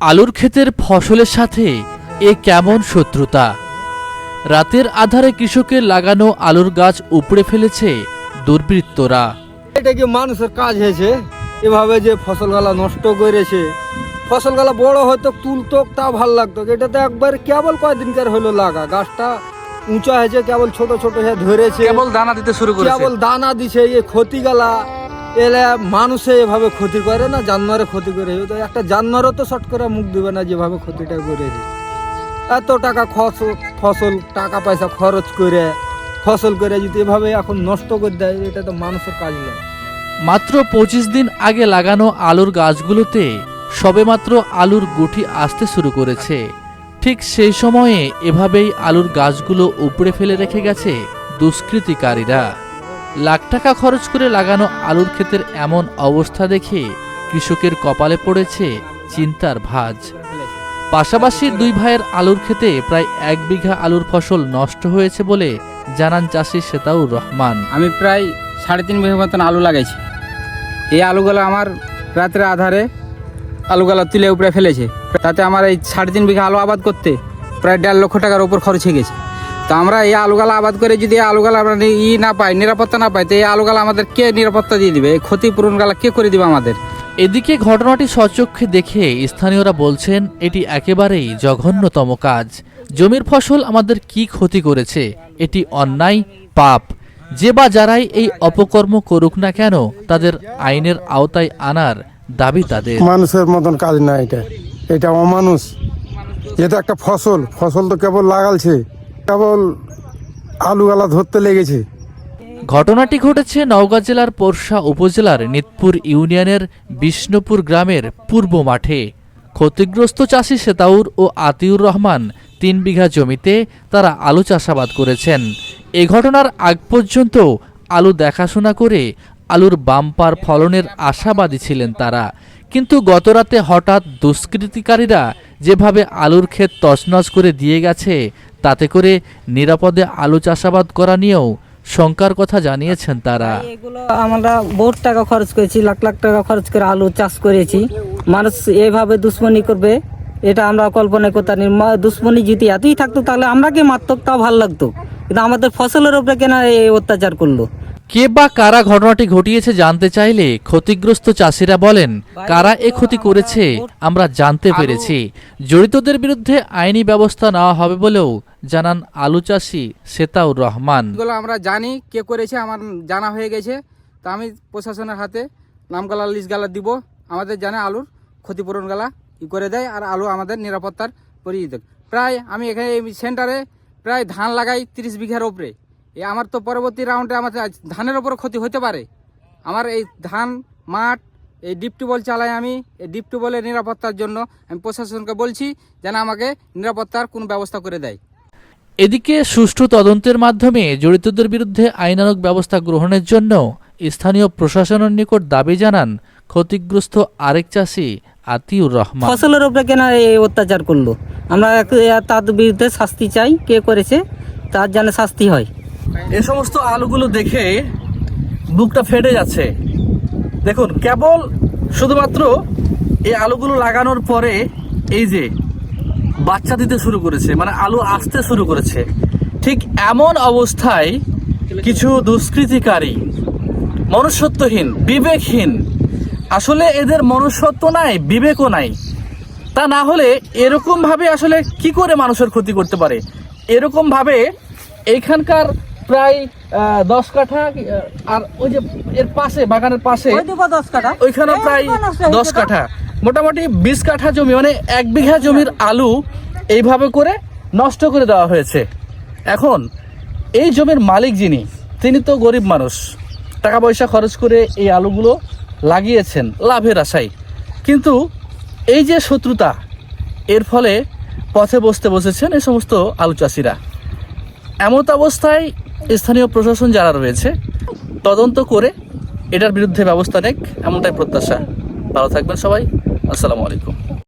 আলুর ক্ষেতের ফসলের সাথে এ কেমন শত্রুতা? রাতের আধারে কৃষকের লাগানো আলুর গাছ উপড়ে ফেলেছে দুর্বৃত্তরা। এটা কি মানুষের কাজ হয়েছে? এভাবে যে ফসলগুলা নষ্ট করেছে। ফসলগুলা বড় হয়তো তুলতো তা ভালো লাগতো। এটা তো একবার কেবল কয়দিনকার হলো লাগা? গাছটা উঁচা হয়েছে কেবল ছোট ছোট হয়ে ধরেছে। কেবল দানা দিতে শুরু করেছে। কেবল দানা দিছে এই ক্ষতি গেলা এলে মানুষে এভাবে ক্ষতি করে না, জানোয়ারে ক্ষতি করে। তো একটা জানোয়ারও তো শর্ট করে মুখ দিবে না যেভাবে ক্ষতিটা করেছে এত টাকা ফসল ফসল, টাকা পয়সা খরচ করে, ফসল করে যদি এভাবে এখন নষ্ট করে দেয়, এটা তো মানুষের কাজ নয় মাত্র পঁচিশ দিন আগে লাগানো আলুর গাছগুলোতে সবেমাত্র আলুর গুটি আসতে শুরু করেছে। ঠিক সেই সময়ে এভাবেই আলুর গাছগুলো উপড়ে ফেলে রেখে গেছে দুষ্কৃতিকারীরা। লাখ টাকা খরচ করে লাগানো আলুর ক্ষেতের এমন অবস্থা দেখে কৃষকের কপালে পড়েছে চিন্তার ভাঁজ। পাশাপাশি দুই ভাইয়ের আলুর ক্ষেতে প্রায় এক বিঘা আলুর ফসল নষ্ট হয়েছে বলে জানান চাষি সেতাউর রহমান। আমি প্রায় সাড়ে তিন বিঘা মতন আলু লাগাইছি। এই আলুগুলো আমার রাত্রে আধারে আলুগুলো তুলে উপরে ফেলেছে। তাতে আমার এই সাড়ে তিন বিঘা আলু আবাদ করতে প্রায় দেড় লক্ষ টাকার উপর খরচ হয়ে গেছে। তো আমরা এই আলুগালা আবাদ করে যদি আলুগালা আমরা ই না পাই নিরাপত্তা না পাই তো এই আলুগালা আমাদের কে নিরাপত্তা দিয়ে দিবে? এই ক্ষতিপূরণ গালা কে করে দিবে আমাদের? এদিকে ঘটনাটি সচক্ষে দেখে স্থানীয়রা বলছেন এটি একেবারেই জঘন্যতম কাজ। জমির ফসল আমাদের কি ক্ষতি করেছে এটি অন্যায় পাপ। যে বা যারাই এই অপকর্ম করুক না কেন তাদের আইনের আওতায় আনার দাবি তাদের। মানুষের মতন কাজ না এটা। এটা অমানুষ। এটা একটা ফসল। ফসল তো কেবল লাগালছে। কেবল আলু আলা ধরতে লেগেছে। ঘটনাটি ঘটেছে নওগাঁ জেলার পোরশা উপজেলার নিতপুর ইউনিয়নের বিষ্ণুপুর গ্রামের পূর্ব মাঠে। ক্ষতিগ্রস্ত চাষি সেতাউর ও আতিউর রহমান তিন বিঘা জমিতে তারা আলু চাষাবাদ করেছেন। এ ঘটনার আগ পর্যন্ত আলু দেখাশোনা করে আলুর বাম্পার ফলনের আশাবাদী ছিলেন তারা। কিন্তু গতরাতে হঠাৎ দুষ্কৃতিকারীরা যেভাবে আলুর ক্ষেত তছনছ করে দিয়ে গেছে, তাতে করে নিরাপদে আলু চাষাবাদ করা নিয়েও শঙ্কার কথা জানিয়েছেন তারা। এগুলো আমরা বহুত টাকা খরচ করেছি, লাখ লাখ টাকা খরচ করে আলু চাষ করেছি। মানুষ এইভাবে দুশ্মনী করবে, এটা আমরা কল্পনা করতে পারিনি। মা- দুশ্মনী যদি এতই থাকতো, তাহলে আমরা কি মারতো তাও ভালো লাগতো। কিন্তু আমাদের ফসলের উপরে কেন এই অত্যাচার করল? কে বা কারা ঘটনাটি ঘটিয়েছে জানতে চাইলে ক্ষতিগ্রস্ত চাষিরা বলেন কারা এ ক্ষতি করেছে আমরা জানতে পেরেছি। জড়িতদের বিরুদ্ধে আইনি ব্যবস্থা নেওয়া হবে বলেও জানান আলু চাষি সেতাউর রহমান। এগুলো আমরা জানি কে করেছে আমার জানা হয়ে গেছে। তা আমি প্রশাসনের হাতে নামগালা লিস্ট গালা দিব। আমাদের জানে আলুর ক্ষতিপূরণ গালা ই করে দেয় আর আলু আমাদের নিরাপত্তার পরিচিত প্রায় আমি এখানে এই সেন্টারে প্রায় ধান লাগাই তিরিশ বিঘার ওপরে এই আমার তো পরবর্তী রাউন্ডে আমার আজ ধানের ওপর ক্ষতি হতে পারে। আমার এই ধান মাঠ এই ডিপ টিউবওয়েল চালাই আমি। এই ডিপ টিউবওয়েলের নিরাপত্তার জন্য আমি প্রশাসনকে বলছি যেন আমাকে নিরাপত্তার কোনো ব্যবস্থা করে দেয়। এদিকে সুষ্ঠু তদন্তের মাধ্যমে জড়িতদের বিরুদ্ধে আইনানুক ব্যবস্থা গ্রহণের জন্য স্থানীয় প্রশাসনের নিকট দাবি জানান ক্ষতিগ্রস্ত আরেক চাষি আতিউর রহমান। ফসলের উপরে কেন এই অত্যাচার করল? আমরা তার বিরুদ্ধে শাস্তি চাই। কে করেছে? তার যেন শাস্তি হয়। এ সমস্ত আলুগুলো দেখে বুকটা ফেটে যাচ্ছে। দেখুন, কেবল শুধুমাত্র এই আলুগুলো লাগানোর পরে এই যে বাচ্চা দিতে শুরু করেছে মানে আলু আসতে শুরু করেছে, ঠিক এমন অবস্থায় কিছু দুষ্কৃতিকারী, মনুষ্যত্বহীন, বিবেকহীন, আসলে এদের মনুষ্যত্ব নাই, বিবেকও নাই। তা না হলে এরকম ভাবে আসলে কি করে মানুষের ক্ষতি করতে পারে? এরকম ভাবে এইখানকার প্রায় দশ কাঠা আর ওই যে এর পাশে বাগানের পাশে দশ কাটা ওইখানে প্রায় দশ কাঠা। মোটামুটি বিশ কাঠা জমি মানে এক বিঘা জমির আলু এইভাবে করে নষ্ট করে দেওয়া হয়েছে। এখন এই জমির মালিক যিনি তিনি তো গরিব মানুষ। টাকা পয়সা খরচ করে এই আলুগুলো লাগিয়েছেন লাভের আশায়। কিন্তু এই যে শত্রুতা এর ফলে পথে বসতে বসেছেন এই সমস্ত আলু চাষিরা। এমত অবস্থায় স্থানীয় প্রশাসন যারা রয়েছে, তদন্ত করে এটার বিরুদ্ধে ব্যবস্থা নেক, এমনটাই প্রত্যাশা। ভালো থাকবেন সবাই। আসসালামু আলাইকুম।